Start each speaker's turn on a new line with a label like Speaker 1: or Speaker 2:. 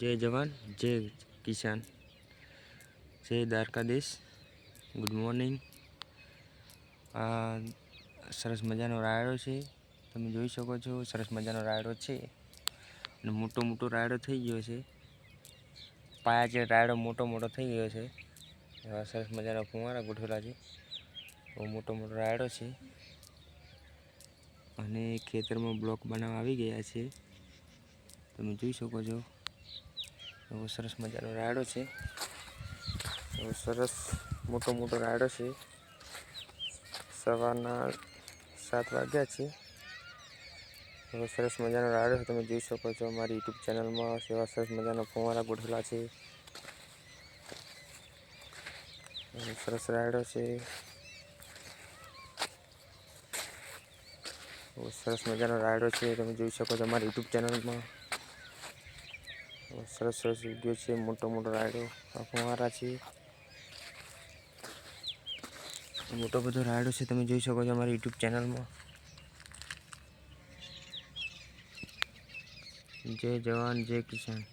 Speaker 1: જય જવાન, જય કિસાન, જય દ્વારકાધીશ. ગુડ મોર્નિંગ આ સરસ મજાનો રાયડો છે. તમે જોઈ શકો છો, સરસ મજાનો રાયડો છે. અને મોટો મોટો રાયડો થઈ ગયો છે. પાયા જે રાયડો મોટો મોટો થઈ ગયો છે. એવા સરસ મજાના ફુવારા ગોઠવેલા છે. બહુ મોટો મોટો રાયડો છે. અને ખેતરમાં બ્લોક બનાવવા આવી ગયા છે. તમે જોઈ શકો છો. એવો સરસ મજાનો રાયડો છે. એવો સરસ મોટો મોટો રાયડો છે. સવારના સાત વાગ્યા છે. એવો સરસ મજાનો રાયડો છે. તમે જોઈ શકો છો અમારી યુટ્યુબ ચેનલમાં એવા સરસ મજાના ફુવારા ગોઠવેલા છે. સરસ રાયડો છે. સરસ મજાનો રાયડો છે. તમે જોઈ શકો છો અમારી યુટ્યુબ ચેનલમાં. સરસ સરસ વીડિયો છે, મોટો મોટો રાયડો. ફુવારા છે. મોટો બધો રાયડો છે, તમે જોઈ શકો છો અમારી યુટ્યુબ ચેનલમાં. જય જવાન, જય કિસાન.